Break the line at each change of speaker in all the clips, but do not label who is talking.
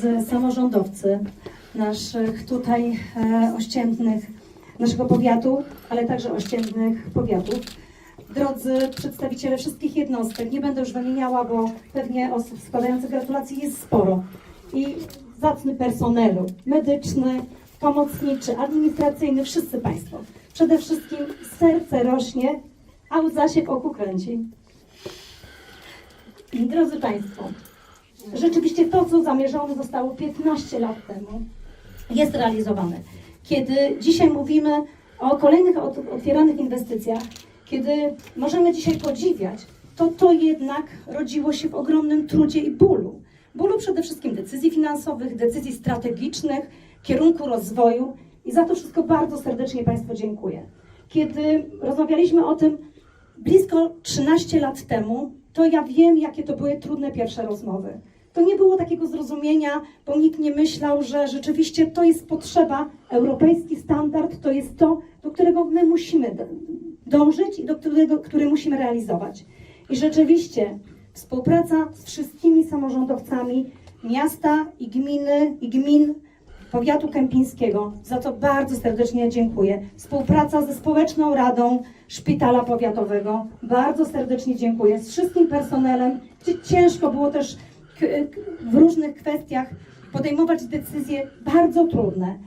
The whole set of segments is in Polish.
drodzy samorządowcy naszych tutaj e, ościętnych, naszego powiatu, ale także ościętnych powiatów. Drodzy przedstawiciele wszystkich jednostek, nie będę już wymieniała, bo pewnie osób składających gratulacje jest sporo. I zacny personelu, medyczny, pomocniczy, administracyjny, wszyscy Państwo. Przede wszystkim serce rośnie, a zasięg oku kręci. Drodzy Państwo, rzeczywiście to, co zamierzone zostało 15 lat temu, jest realizowane. Kiedy dzisiaj mówimy o kolejnych ot- otwieranych inwestycjach, kiedy możemy dzisiaj podziwiać, to to jednak rodziło się w ogromnym trudzie i bólu. Bólu przede wszystkim decyzji finansowych, decyzji strategicznych, kierunku rozwoju i za to wszystko bardzo serdecznie Państwu dziękuję. Kiedy rozmawialiśmy o tym blisko 13 lat temu, to ja wiem, jakie to były trudne pierwsze rozmowy. To nie było takiego zrozumienia, bo nikt nie myślał, że rzeczywiście to jest potrzeba, europejski standard to jest to, do którego my musimy dążyć i do którego, który musimy realizować. I rzeczywiście współpraca z wszystkimi samorządowcami miasta i gminy i gmin powiatu kępińskiego, za co bardzo serdecznie dziękuję. Współpraca ze Społeczną Radą Szpitala Powiatowego, bardzo serdecznie dziękuję. Z wszystkim personelem, ciężko było też w różnych kwestiach podejmować decyzje bardzo trudne.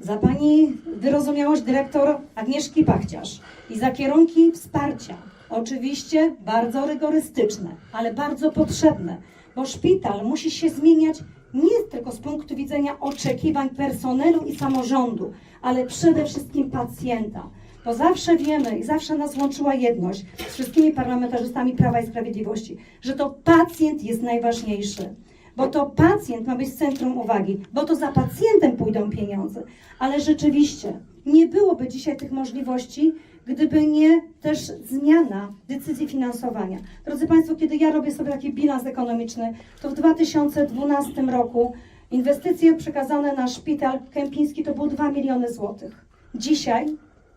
Za Pani wyrozumiałość dyrektor Agnieszki Pachciarz i za kierunki wsparcia, oczywiście bardzo rygorystyczne, ale bardzo potrzebne, bo szpital musi się zmieniać nie tylko z punktu widzenia oczekiwań personelu i samorządu, ale przede wszystkim pacjenta. Bo zawsze wiemy i zawsze nas łączyła jedność z wszystkimi parlamentarzystami Prawa i Sprawiedliwości, że to pacjent jest najważniejszy bo to pacjent ma być centrum uwagi, bo to za pacjentem pójdą pieniądze. Ale rzeczywiście nie byłoby dzisiaj tych możliwości, gdyby nie też zmiana decyzji finansowania. Drodzy Państwo, kiedy ja robię sobie taki bilans ekonomiczny, to w 2012 roku inwestycje przekazane na szpital kępiński to było 2 miliony złotych. Dzisiaj,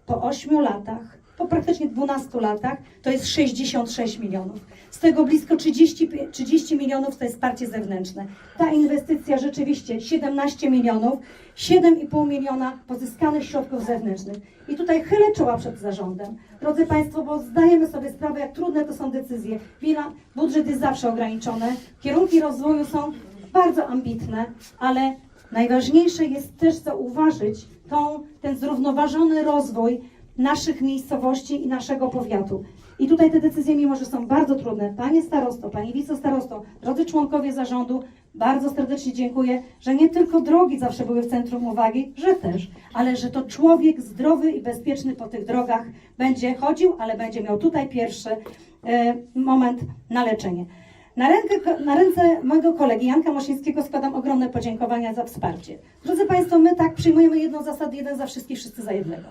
po 8 latach, po praktycznie 12 latach, to jest 66 milionów. Z tego blisko 30, pi- 30 milionów to jest wsparcie zewnętrzne. Ta inwestycja rzeczywiście 17 milionów, 7,5 miliona pozyskanych środków zewnętrznych. I tutaj chylę czoła przed zarządem. Drodzy Państwo, bo zdajemy sobie sprawę, jak trudne to są decyzje. Wila, budżet jest zawsze ograniczony, kierunki rozwoju są bardzo ambitne, ale najważniejsze jest też zauważyć tą, ten zrównoważony rozwój naszych miejscowości i naszego powiatu. I tutaj te decyzje, mimo że są bardzo trudne, Panie Starosto, Pani Wicestarosto, drodzy członkowie zarządu, bardzo serdecznie dziękuję, że nie tylko drogi zawsze były w centrum uwagi, że też, ale że to człowiek zdrowy i bezpieczny po tych drogach będzie chodził, ale będzie miał tutaj pierwszy e, moment na leczenie. Na, rękę, na ręce mojego kolegi Janka Mosińskiego składam ogromne podziękowania za wsparcie. Drodzy Państwo, my tak przyjmujemy jedną zasadę, jeden za wszystkich, wszyscy za jednego.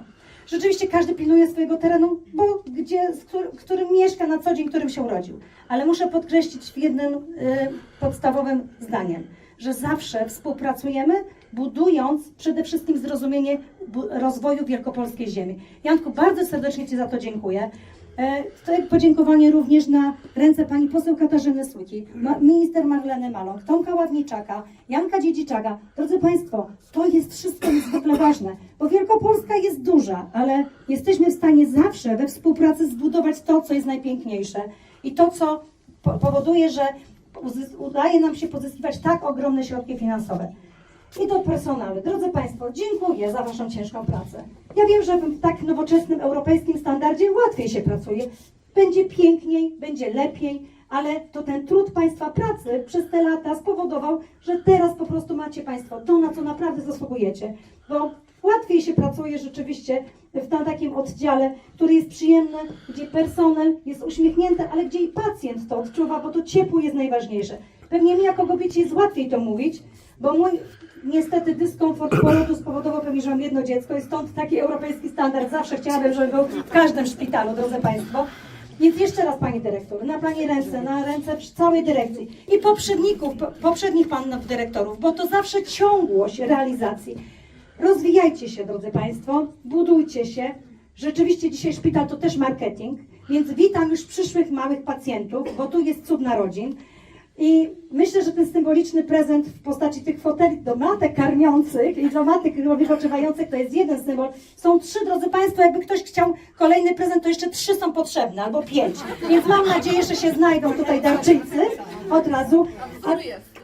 Rzeczywiście każdy pilnuje swojego terenu, bo gdzie, którym, mieszka na co dzień, którym się urodził. Ale muszę podkreślić jednym y, podstawowym zdaniem, że zawsze współpracujemy, budując przede wszystkim zrozumienie rozwoju wielkopolskiej ziemi. Janku, bardzo serdecznie Ci za to dziękuję. E, Tutaj podziękowanie również na ręce pani poseł Katarzyny Słyki, minister Marleny Maląg, Tomka Ławniczaka, Janka Dziedziczaka. Drodzy Państwo, to jest wszystko niezwykle ważne, bo Wielkopolska jest duża, ale jesteśmy w stanie zawsze we współpracy zbudować to, co jest najpiękniejsze i to, co po- powoduje, że udaje nam się pozyskiwać tak ogromne środki finansowe. I do personelu. Drodzy Państwo, dziękuję za Waszą ciężką pracę. Ja wiem, że w tak nowoczesnym europejskim standardzie łatwiej się pracuje. Będzie piękniej, będzie lepiej, ale to ten trud Państwa pracy przez te lata spowodował, że teraz po prostu macie Państwo to, na co naprawdę zasługujecie. Bo łatwiej się pracuje rzeczywiście w takim oddziale, który jest przyjemny, gdzie personel jest uśmiechnięty, ale gdzie i pacjent to odczuwa, bo to ciepło jest najważniejsze. Pewnie mi jako kobiecie jest łatwiej to mówić, bo mój niestety dyskomfort porodu spowodował pewnie, że mam jedno dziecko i stąd taki europejski standard. Zawsze chciałabym, żeby był w każdym szpitalu, drodzy Państwo. Więc jeszcze raz Pani Dyrektor, na Pani ręce, na ręce całej dyrekcji i poprzedników, po- poprzednich Panów Dyrektorów, bo to zawsze ciągłość realizacji. Rozwijajcie się, drodzy Państwo, budujcie się. Rzeczywiście dzisiaj szpital to też marketing, więc witam już przyszłych małych pacjentów, bo tu jest cud narodzin. I myślę, że ten symboliczny prezent w postaci tych foteli do matek karmiących i do matek wypoczywających to jest jeden symbol. Są trzy, drodzy Państwo, jakby ktoś chciał kolejny prezent, to jeszcze trzy są potrzebne, albo pięć. Więc mam nadzieję, że się znajdą tutaj darczyńcy od razu. A,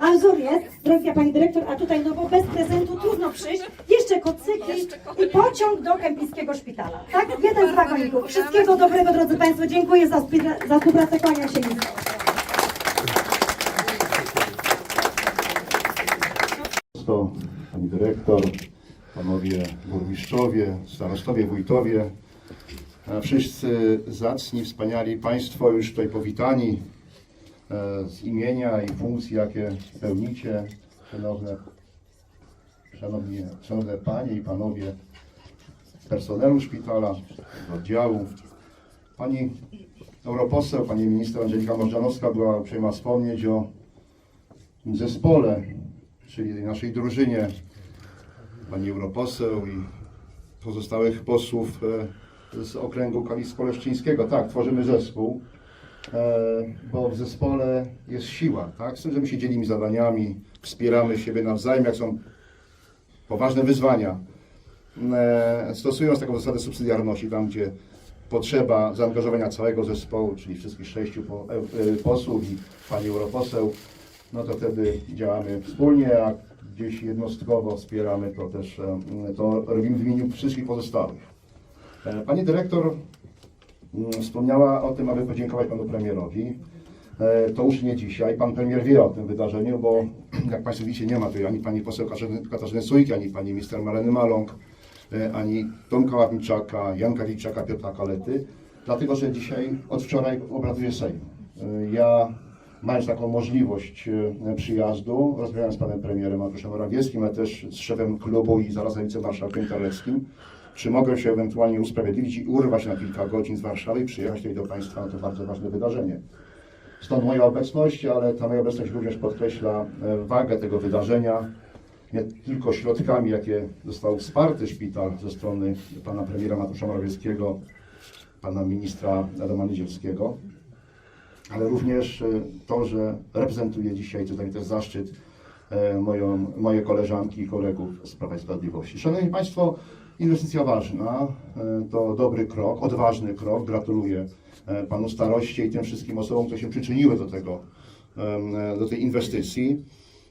a wzór jest, droga Pani Dyrektor, a tutaj no bo bez prezentu trudno przyjść. Jeszcze kocyki i pociąg do Kępińskiego Szpitala. Tak? Jeden z wagoników. Wszystkiego dobrego, drodzy Państwo. Dziękuję za współpracę. Kłaniam się nisko.
To pani dyrektor, panowie burmistrzowie, starostowie, wójtowie, a wszyscy zacni, wspaniali państwo już tutaj powitani e, z imienia i funkcji, jakie pełnicie, szanowne, szanowni, szanowne panie i panowie personelu szpitala, oddziału. Pani europoseł, pani minister Angelika Mordzanowska była uprzejma wspomnieć o zespole, czyli naszej drużynie, pani europoseł i pozostałych posłów e, z okręgu kalisko-leszczyńskiego. Tak, tworzymy zespół, e, bo w zespole jest siła, tak? Z tym, że my się dzielimy zadaniami, wspieramy siebie nawzajem, jak są poważne wyzwania. E, Stosując taką zasadę subsydiarności, tam gdzie potrzeba zaangażowania całego zespołu, czyli wszystkich sześciu po, posłów i pani europoseł, no to wtedy działamy wspólnie, a gdzieś jednostkowo wspieramy, to też e, to robimy w imieniu wszystkich pozostałych. E, Pani dyrektor mm, wspomniała o tym, aby podziękować panu premierowi. E, To już nie dzisiaj. Pan premier wie o tym wydarzeniu, bo jak Państwo widzicie, nie ma tutaj ani pani poseł Katarzyny, Sujki, ani pani minister Marleny Maląg, ani Tomka Ławniczaka, Janka Wilczaka, Piotra Kalety, dlatego że dzisiaj, od wczoraj obraduje Sejm. Ja mając taką możliwość e, przyjazdu, rozmawiałem z panem premierem Mateuszem Morawieckim, ale też z szefem klubu i zarazem wicemarszałkiem Terleckim, czy mogę się ewentualnie usprawiedliwić i urwać na kilka godzin z Warszawy i przyjechać tutaj do Państwa? Na to bardzo ważne wydarzenie. Stąd moja obecność, ale ta moja obecność również podkreśla e, wagę tego wydarzenia, nie tylko środkami, jakie został wsparty szpital ze strony pana premiera Mateusza Morawieckiego, pana ministra Adama Niedzielskiego, ale również e, to, że reprezentuję dzisiaj tutaj też zaszczyt e, moją, moje koleżanki i kolegów z Prawa i Sprawiedliwości. Szanowni Państwo, inwestycja ważna, e, to dobry krok, odważny krok. Gratuluję Panu staroście i tym wszystkim osobom, które się przyczyniły do tego, do tej inwestycji.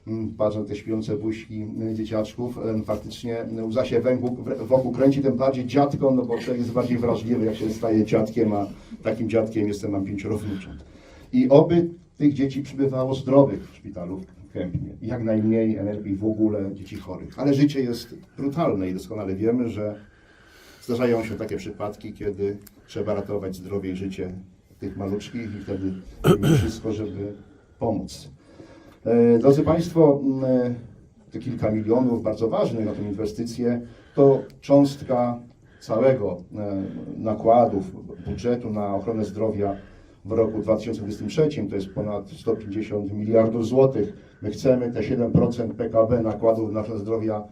Mm, Patrzę na te śpiące buźki dzieciaczków, faktycznie łza się węgł, w- wokół kręci, tym bardziej dziadkom, no bo człowiek jest bardziej wrażliwy, jak się staje dziadkiem, a takim dziadkiem jestem, mam pięcioro wnucząt. I oby tych dzieci przybywało zdrowych w szpitalu w Kępnie. Jak najmniej, najlepiej w ogóle dzieci chorych. Ale życie jest brutalne i doskonale wiemy, że zdarzają się takie przypadki, kiedy trzeba ratować zdrowie i życie tych maluczkich i wtedy wszystko, żeby pomóc. E, Drodzy Państwo, e, te kilka milionów, bardzo ważnych na tę inwestycję, to cząstka całego e, nakładów budżetu na ochronę zdrowia w roku 2023, to jest ponad 150 miliardów złotych. My chcemy te 7% PKB nakładów na ochronę zdrowia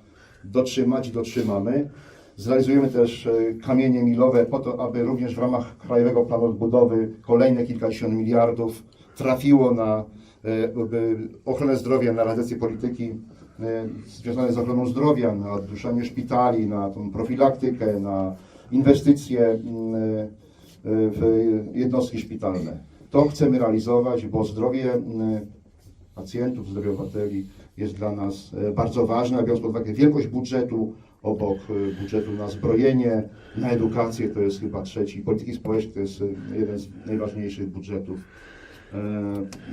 dotrzymać dotrzymamy. Zrealizujemy też e, kamienie milowe po to, aby również w ramach Krajowego Planu Odbudowy kolejne kilkadziesiąt miliardów trafiło na e, ochronę zdrowia, na realizację polityki e, związanej z ochroną zdrowia, na odduszanie szpitali, na tą profilaktykę, na inwestycje mm, w jednostki szpitalne. To chcemy realizować, bo zdrowie mm, pacjentów, zdrowie obywateli jest dla nas e, bardzo ważne, biorąc pod uwagę wielkość budżetu, obok budżetu na zbrojenie, na edukację, to jest chyba trzeci, polityki społecznej to jest jeden z najważniejszych budżetów,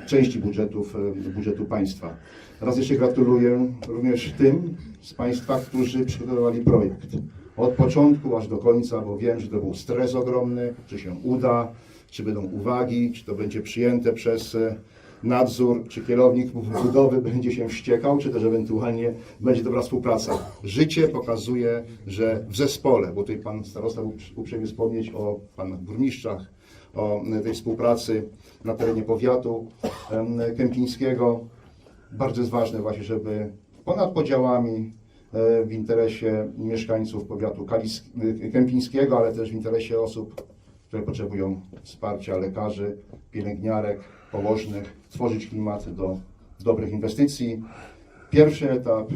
części budżetów, budżetu państwa. Raz jeszcze gratuluję również tym z Państwa, którzy przygotowali projekt. Od początku aż do końca, bo wiem, że to był stres ogromny, czy się uda, czy będą uwagi, czy to będzie przyjęte przez e, nadzór, czy kierownik budowy będzie się wściekał, czy też ewentualnie będzie dobra współpraca. Życie pokazuje, że w zespole, bo tutaj pan starosta był uprzejmie wspomnieć o panach burmistrzach, o e, tej współpracy na terenie powiatu kępińskiego. Bardzo jest ważne właśnie, żeby ponad podziałami w interesie mieszkańców powiatu e, kępińskiego, ale też w interesie osób, które potrzebują wsparcia lekarzy, pielęgniarek, położnych, stworzyć klimaty do dobrych inwestycji. Pierwszy etap,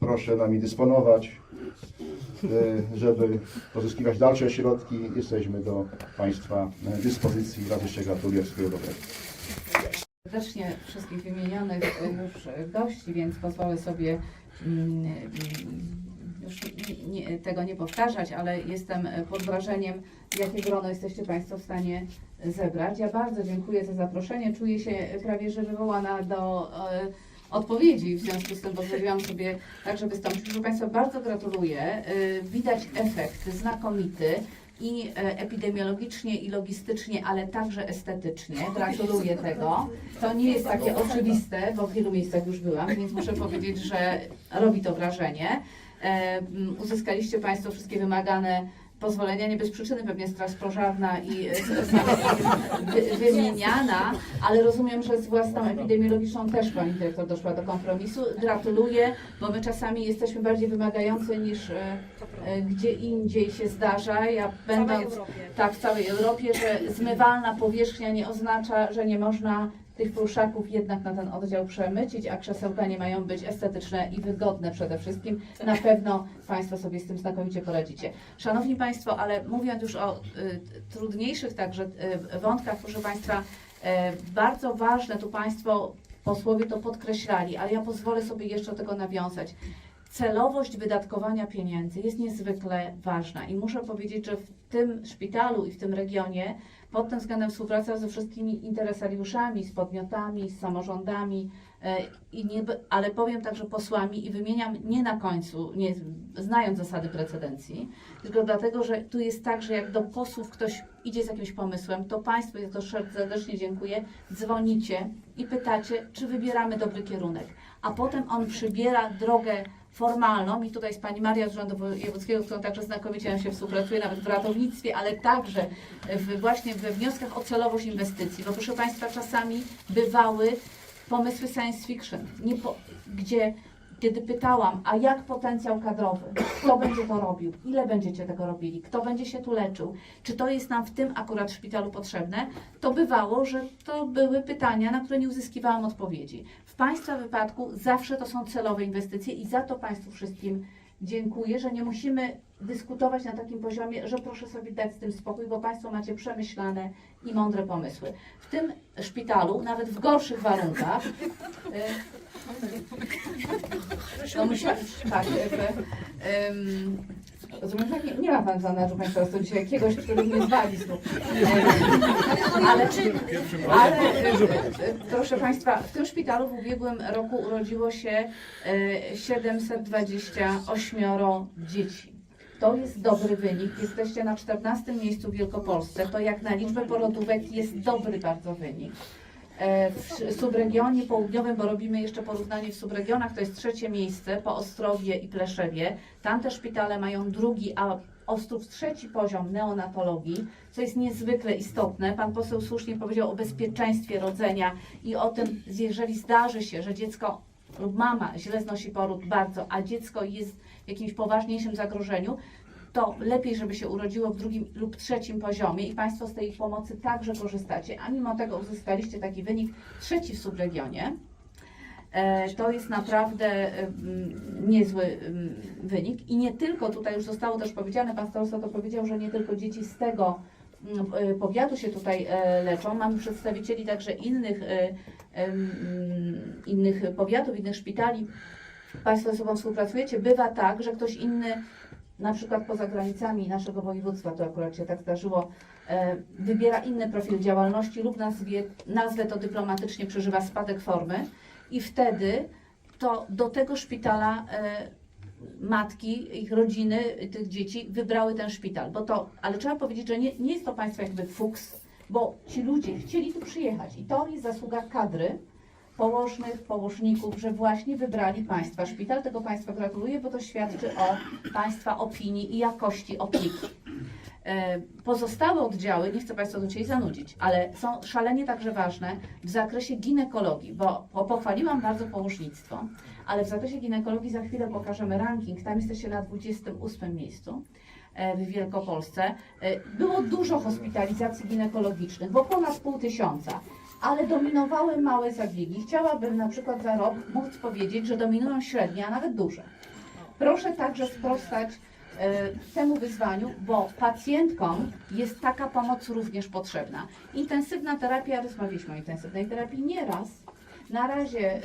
proszę nami dysponować, y, żeby pozyskiwać dalsze środki. Jesteśmy do Państwa dyspozycji. Raz jeszcze gratuluję wszystkiego dobrego.
Serdecznie wszystkich wymienionych już gości, więc pozwolę sobie mm, już nie, tego nie powtarzać, ale jestem pod wrażeniem, jakie grono jesteście Państwo w stanie zebrać. Ja bardzo dziękuję za zaproszenie. Czuję się prawie, że wywołana do e, odpowiedzi, w związku z tym pozwoliłam sobie także wystąpić. Proszę Państwa, bardzo gratuluję. E, Widać efekt znakomity i e, epidemiologicznie, i logistycznie, ale także estetycznie. Gratuluję tego. To nie jest takie oczywiste, bo w wielu miejscach już byłam, więc muszę powiedzieć, że robi to wrażenie. E, Uzyskaliście Państwo wszystkie wymagane pozwolenia, nie bez przyczyny pewnie straż pożarna i e, wy- wymieniana, ale rozumiem, że z własną epidemiologiczną też Pani Dyrektor doszła do kompromisu. Gratuluję, bo my czasami jesteśmy bardziej wymagający niż e, e, gdzie indziej się zdarza. Ja będąc tak w całej Europie, że zmywalna powierzchnia nie oznacza, że nie można tych pluszaków jednak na ten oddział przemycić, a krzesełka nie mają być estetyczne i wygodne przede wszystkim. Na pewno Państwo sobie z tym znakomicie poradzicie. Szanowni Państwo, ale mówiąc już o y, trudniejszych także y, wątkach, proszę Państwa, y, bardzo ważne, tu Państwo posłowie to podkreślali, ale ja pozwolę sobie jeszcze do tego nawiązać. Celowość wydatkowania pieniędzy jest niezwykle ważna i muszę powiedzieć, że w tym szpitalu i w tym regionie pod tym względem współpraca ze wszystkimi interesariuszami, z podmiotami, z samorządami, e, i nie, ale powiem także posłami i wymieniam nie na końcu, nie, znając zasady precedencji, tylko dlatego, że tu jest tak, że jak do posłów ktoś idzie z jakimś pomysłem, to Państwu, ja to serdecznie dziękuję, dzwonicie i pytacie, czy wybieramy dobry kierunek, a potem on przybiera drogę formalną. I tutaj z Pani Maria z Rządu Wojewódzkiego, z którą także znakomicie nam się współpracuje, nawet w ratownictwie, ale także w, właśnie we wnioskach o celowość inwestycji, bo proszę Państwa, czasami bywały pomysły science fiction, po, gdzie kiedy pytałam, a jak potencjał kadrowy, kto będzie to robił, ile będziecie tego robili, kto będzie się tu leczył, czy to jest nam w tym akurat szpitalu potrzebne, to bywało, że to były pytania, na które nie uzyskiwałam odpowiedzi. Państwa wypadku zawsze to są celowe inwestycje i za to Państwu wszystkim dziękuję, że nie musimy dyskutować na takim poziomie, że proszę sobie dać z tym spokój, bo Państwo macie przemyślane i mądre pomysły. W tym szpitalu, nawet w gorszych warunkach, no myślę, tak, rozumiem, że nie, nie ma Pan w zanadrzu Państwa prostu dzisiaj jakiegoś, który mnie zwali znów. Ale, ale proszę Państwa, w tym szpitalu w ubiegłym roku urodziło się y, 728 dzieci. To jest dobry wynik. Jesteście na 14 miejscu w Wielkopolsce. To jak na liczbę porodówek jest dobry bardzo wynik. E, W subregionie południowym, bo robimy jeszcze porównanie w subregionach, to jest trzecie miejsce po Ostrowie i Pleszewie. Tamte szpitale mają drugi, a Ostrów trzeci poziom neonatologii, co jest niezwykle istotne. Pan poseł słusznie powiedział o bezpieczeństwie rodzenia i o tym, jeżeli zdarzy się, że dziecko lub mama źle znosi poród bardzo, a dziecko jest w jakimś poważniejszym zagrożeniu, to lepiej, żeby się urodziło w drugim lub trzecim poziomie i Państwo z tej pomocy także korzystacie, a mimo tego uzyskaliście taki wynik trzeci w subregionie. E, To jest naprawdę niezły wynik i nie tylko, tutaj już zostało też powiedziane, Pan starosta to powiedział, że nie tylko dzieci z tego e, powiatu się tutaj e, leczą, mamy przedstawicieli także innych, innych powiatów, innych szpitali. Państwo ze sobą współpracujecie. Bywa tak, że ktoś inny, na przykład poza granicami naszego województwa, to akurat się tak zdarzyło, e, wybiera inny profil działalności lub nazwie, nazwę to dyplomatycznie przeżywa spadek formy i wtedy to do tego szpitala e, matki, ich rodziny, tych dzieci wybrały ten szpital. Bo to, ale trzeba powiedzieć, że nie, nie jest to państwo jakby fuks, bo ci ludzie chcieli tu przyjechać i to jest zasługa kadry, położnych, położników, że właśnie wybrali Państwa szpital. Tego Państwa gratuluję, bo to świadczy o Państwa opinii i jakości opieki. E, Pozostałe oddziały, nie chcę Państwa do dzisiaj zanudzić, ale są szalenie także ważne w zakresie ginekologii, bo bo pochwaliłam bardzo położnictwo, ale w zakresie ginekologii za chwilę pokażemy ranking, tam jesteście na 28 miejscu e, w Wielkopolsce. E, Było dużo hospitalizacji ginekologicznych, bo ponad pół tysiąca. Ale dominowały małe zabiegi. Chciałabym na przykład za rok móc powiedzieć, że dominują średnie, a nawet duże. Proszę także sprostać e, temu wyzwaniu, bo pacjentkom jest taka pomoc również potrzebna. Intensywna terapia, rozmawialiśmy o intensywnej terapii nieraz. Na razie e,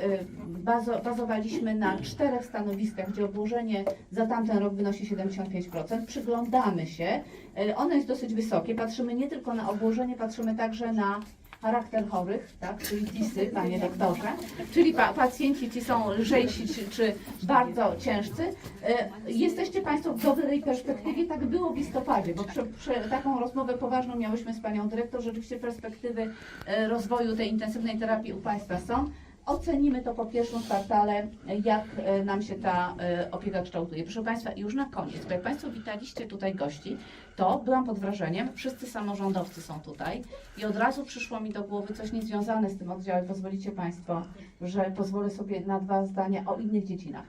bazo, bazowaliśmy na czterech stanowiskach, gdzie obłożenie za tamten rok wynosi 75%. Przyglądamy się, e, ono jest dosyć wysokie. Patrzymy nie tylko na obłożenie, patrzymy także na charakter chorych, tak, czyli TISy, panie doktorze, czyli pa, pacjenci ci są lżejsi czy, czy bardzo ciężcy. E, Jesteście Państwo w dobrej perspektywie, tak było w listopadzie, bo prze, prze, taką rozmowę poważną miałyśmy z Panią Dyrektor, rzeczywiście perspektywy e, rozwoju tej intensywnej terapii u Państwa są. Ocenimy to po pierwszym kwartale, jak e, nam się ta e, opieka kształtuje. Proszę Państwa, już na koniec, bo jak Państwo witaliście tutaj gości, to byłam pod wrażeniem, wszyscy samorządowcy są tutaj i od razu przyszło mi do głowy coś niezwiązane z tym oddziałem. Pozwolicie Państwo, że pozwolę sobie na dwa zdania o innych dziedzinach.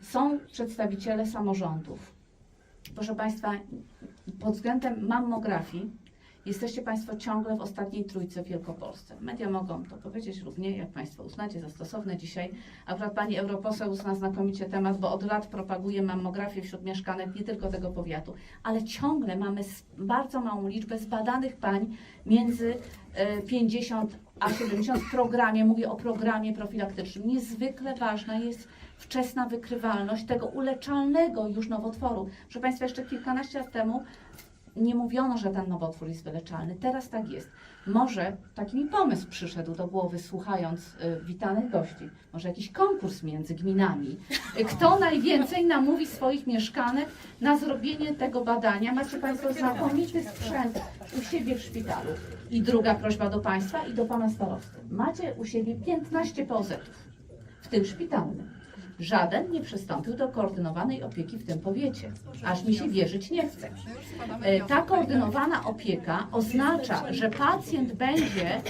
Są przedstawiciele samorządów. Proszę Państwa, pod względem mammografii jesteście Państwo ciągle w ostatniej trójce w Wielkopolsce. Media mogą to powiedzieć równie, jak Państwo uznacie za stosowne dzisiaj. Akurat Pani europoseł zna znakomicie temat, bo od lat propaguje mammografię wśród mieszkanek nie tylko tego powiatu, ale ciągle mamy bardzo małą liczbę zbadanych pań między e, 50 a 70 w programie, mówię o programie profilaktycznym. Niezwykle ważna jest wczesna wykrywalność tego uleczalnego już nowotworu. Proszę Państwa, jeszcze kilkanaście lat temu nie mówiono, że ten nowotwór jest wyleczalny. Teraz tak jest. Może taki mi pomysł przyszedł do głowy, słuchając y, witanych gości. Może jakiś konkurs między gminami. Y, Kto najwięcej namówi swoich mieszkanek na zrobienie tego badania? Macie Państwo znakomity sprzęt u siebie w szpitalu. I druga prośba do Państwa i do Pana Starosty. Macie u siebie 15 pozetów, w tym szpitalnym. Żaden nie przystąpił do koordynowanej opieki w tym powiecie. Aż mi się wierzyć nie chce. E, Ta koordynowana opieka oznacza, że pacjent będzie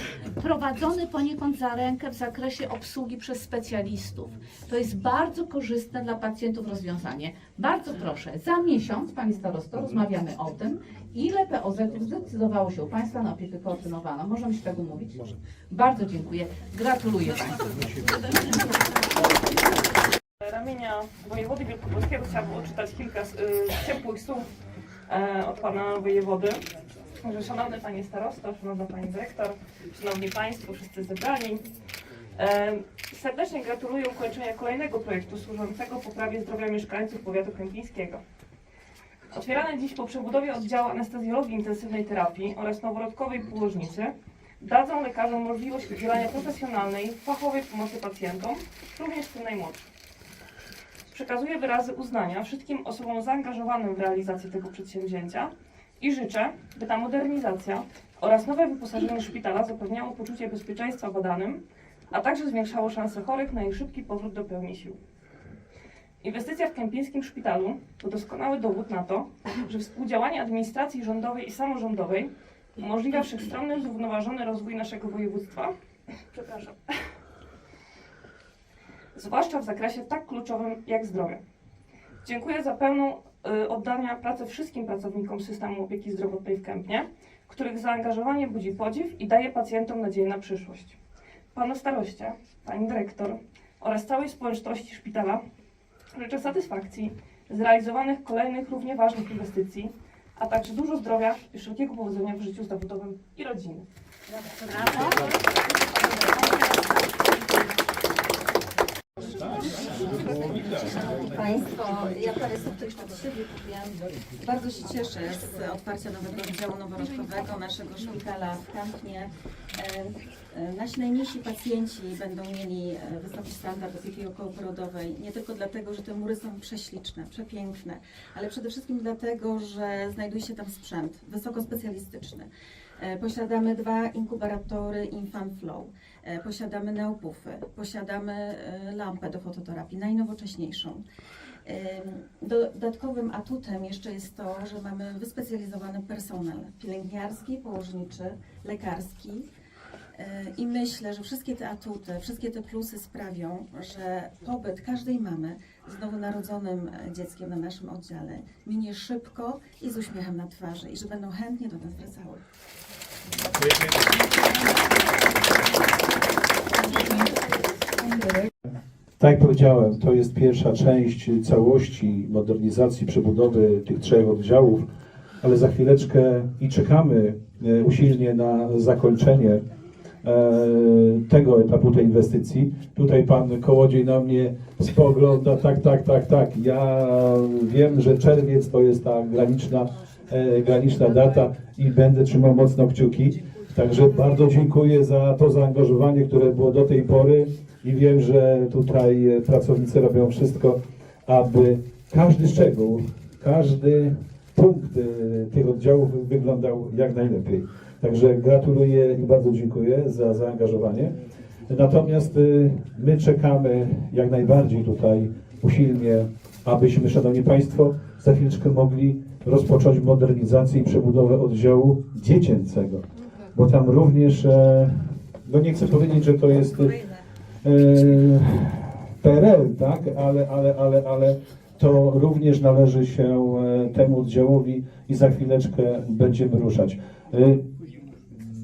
prowadzony poniekąd za rękę w zakresie obsługi przez specjalistów. To jest bardzo korzystne dla pacjentów rozwiązanie. Bardzo proszę, za miesiąc, Pani Starosto, rozmawiamy o tym, ile POZ zdecydowało się u Państwa na opiekę koordynowaną. Możemy się tego mówić? Bardzo dziękuję. Gratuluję Państwu.
ramienia wojewody wielkopolskiego chciałabym odczytać kilka y, ciepłych słów e, od pana wojewody. Że szanowny panie starosto, szanowna pani dyrektor, szanowni państwo, wszyscy zebrani. E, serdecznie gratuluję ukończenia kolejnego projektu służącego poprawie zdrowia mieszkańców powiatu kępińskiego. Otwierane dziś po przebudowie oddziału anestezjologii intensywnej terapii oraz noworodkowej położnicy dadzą lekarzom możliwość udzielania profesjonalnej, fachowej pomocy pacjentom, również tym najmłodszym. Przekazuję wyrazy uznania wszystkim osobom zaangażowanym w realizację tego przedsięwzięcia i życzę, by ta modernizacja oraz nowe wyposażenie szpitala zapewniało poczucie bezpieczeństwa badanym, a także zwiększało szanse chorych na ich szybki powrót do pełni sił. Inwestycja w kępińskim szpitalu to doskonały dowód na to, że współdziałanie administracji rządowej i samorządowej umożliwia wszechstronny, zrównoważony rozwój naszego województwa. Przepraszam zwłaszcza w zakresie tak kluczowym jak zdrowie. Dziękuję za pełną y, oddania pracy wszystkim pracownikom systemu opieki zdrowotnej w Kępnie, których zaangażowanie budzi podziw i daje pacjentom nadzieję na przyszłość. Panu staroście, pani dyrektor oraz całej społeczności szpitala życzę satysfakcji z realizowanych kolejnych równie ważnych inwestycji, a także dużo zdrowia i wszelkiego powodzenia w życiu zawodowym i rodzinnym.
Państwo, ja parę słów też od siebie powiem. Bardzo się cieszę z otwarcia nowego oddziału noworodkowego naszego szpitala w Kępnie. E, e, Nasi najmniejsi pacjenci będą mieli e, wysoki standard opieki okołoporodowej, nie tylko dlatego, że te mury są prześliczne, przepiękne, ale przede wszystkim dlatego, że znajduje się tam sprzęt wysokospecjalistyczny. E, Posiadamy dwa inkubaratory Infant Flow. E, Posiadamy neopufy, posiadamy e, lampę do fototerapii, najnowocześniejszą. Ym, Dodatkowym atutem jeszcze jest to, że mamy wyspecjalizowany personel pielęgniarski, położniczy, lekarski. I myślę, że wszystkie te atuty, wszystkie te plusy sprawią, że pobyt każdej mamy z nowonarodzonym e, dzieckiem na naszym oddziale minie szybko i z uśmiechem na twarzy i że będą chętnie do nas wracały.
Tak jak powiedziałem, to jest pierwsza część całości modernizacji, przebudowy tych trzech oddziałów, ale za chwileczkę i czekamy e, usilnie na zakończenie e, tego etapu tej inwestycji. Tutaj pan Kołodziej na mnie spogląda, tak, tak, tak, tak. Ja wiem, że czerwiec to jest ta graniczna, e, graniczna data i będę trzymał mocno kciuki. Także bardzo dziękuję za to zaangażowanie, które było do tej pory i wiem, że tutaj e, pracownicy robią wszystko, aby każdy szczegół, każdy punkt e, tych oddziałów wyglądał jak najlepiej. Także gratuluję i bardzo dziękuję za zaangażowanie. Natomiast y, my czekamy jak najbardziej tutaj usilnie, abyśmy, Szanowni Państwo, za chwileczkę mogli rozpocząć modernizację i przebudowę oddziału dziecięcego, bo tam również, e, no nie chcę powiedzieć, że to jest e, PRL, tak, ale, ale, ale, ale to również należy się e, temu oddziałowi i za chwileczkę będziemy ruszać. E,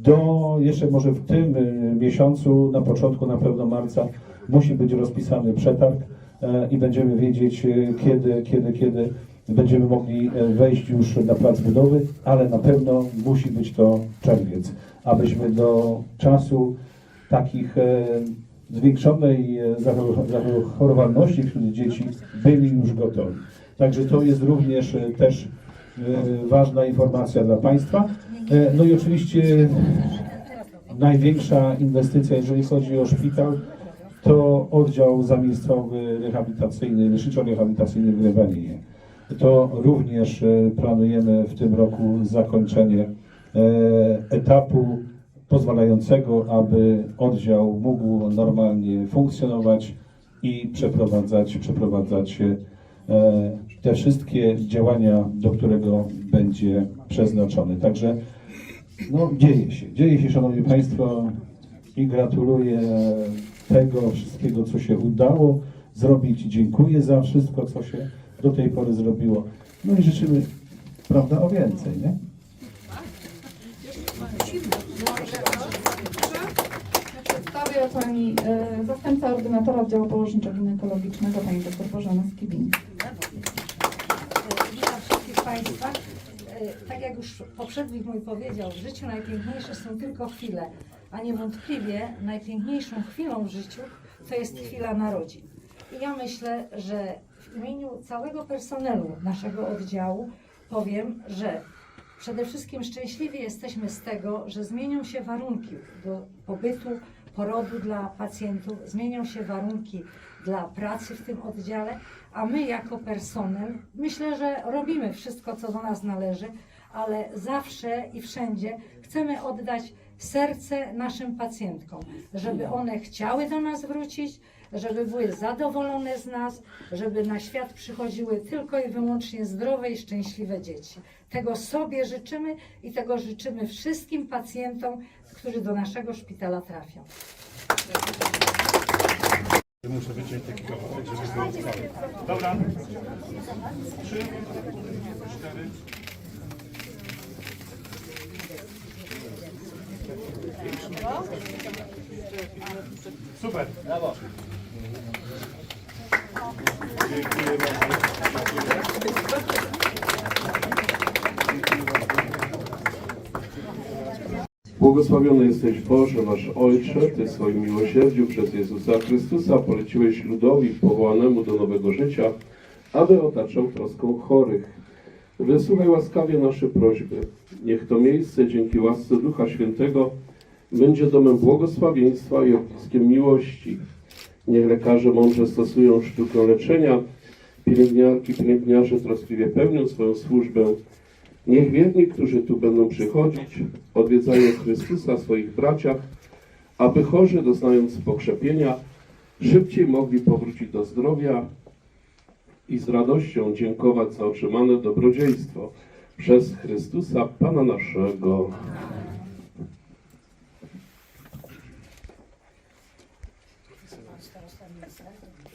do jeszcze może w tym miesiącu, na początku na pewno marca, musi być rozpisany przetarg e, i będziemy wiedzieć, kiedy, kiedy, kiedy będziemy mogli e, wejść już na plac budowy, ale na pewno musi być to czerwiec, abyśmy do czasu takich e, zwiększonej e, zachor- zachorowalności wśród dzieci byli już gotowi. Także to jest również e, też e, ważna informacja dla Państwa. No i oczywiście największa inwestycja, jeżeli chodzi o szpital, to oddział zamiejscowy rehabilitacyjny, leczniczo-rehabilitacyjny w Rewelinie. To również planujemy w tym roku zakończenie etapu pozwalającego, aby oddział mógł normalnie funkcjonować i przeprowadzać, przeprowadzać e, te wszystkie działania, do którego będzie przeznaczony. Także no, dzieje się, dzieje się, Szanowni Państwo, i gratuluję tego wszystkiego, co się udało zrobić. Dziękuję za wszystko, co się do tej pory zrobiło. No i życzymy, prawda, o więcej, nie?
Przedstawia Pani e, zastępca ordynatora oddziału położniczo-ginekologicznego, Pani dr Bożena Skibin.
Witam wszystkich Państwa. E, Tak jak już poprzednik mój powiedział, w życiu najpiękniejsze są tylko chwile, a niewątpliwie najpiękniejszą chwilą w życiu to jest chwila narodzin. I ja myślę, że w imieniu całego personelu naszego oddziału powiem, że przede wszystkim szczęśliwi jesteśmy z tego, że zmienią się warunki do pobytu, porodu dla pacjentów, zmienią się warunki dla pracy w tym oddziale, a my jako personel myślę, że robimy wszystko, co do nas należy, ale zawsze i wszędzie chcemy oddać serce naszym pacjentkom, żeby one chciały do nas wrócić, żeby były zadowolone z nas, żeby na świat przychodziły tylko i wyłącznie zdrowe i szczęśliwe dzieci. Tego sobie życzymy i tego życzymy wszystkim pacjentom, którzy do naszego szpitala trafią.
Muszę wyciąć taki kawałek, żeby było Dobra. Trzy, cztery. Super. Brawo. Dziękuję bardzo.
Błogosławiony jesteś Boże, nasz Ojcze, Ty swoim miłosierdziu przez Jezusa Chrystusa poleciłeś ludowi powołanemu do nowego życia, aby otaczał troską chorych. Wysłuchaj łaskawie nasze prośby. Niech to miejsce dzięki łasce Ducha Świętego będzie domem błogosławieństwa i ogniskiem miłości. Niech lekarze mądrze stosują sztukę leczenia, pielęgniarki, pielęgniarze troskliwie pełnią swoją służbę, Niech wierni, którzy tu będą przychodzić, odwiedzają Chrystusa swoich braciach, aby chorzy, doznając pokrzepienia, szybciej mogli powrócić do zdrowia i z radością dziękować za otrzymane dobrodziejstwo przez Chrystusa, Pana naszego.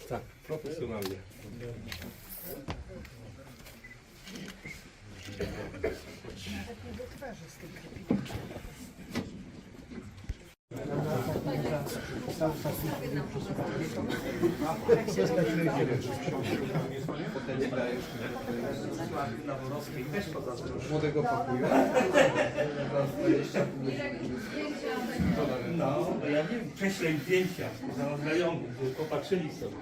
Tak, profesjonalnie.
Młodego pokoju.
No, no ja wiem, prześlę zdjęcia za znajomych, popatrzyli sobie.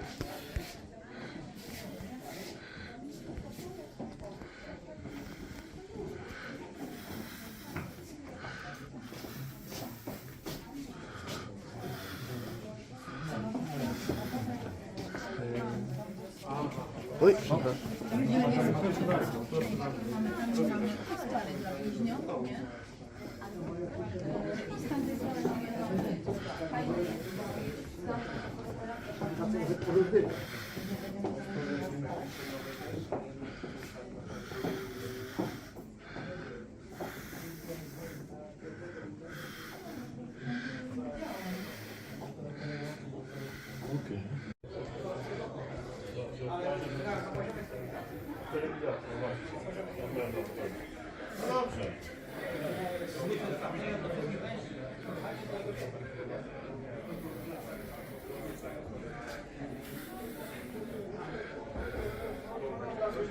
Oj. Thank you.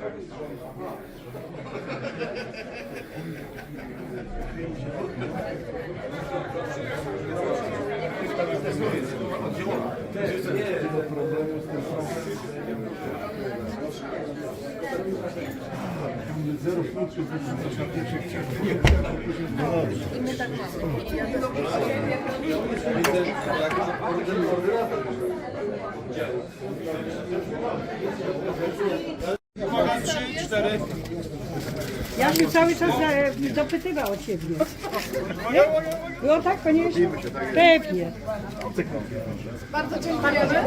Ja cały czas e, dopytywał o ciebie. Nie? Było tak, koniecznie? Pewnie.
Bardzo dziękujemy.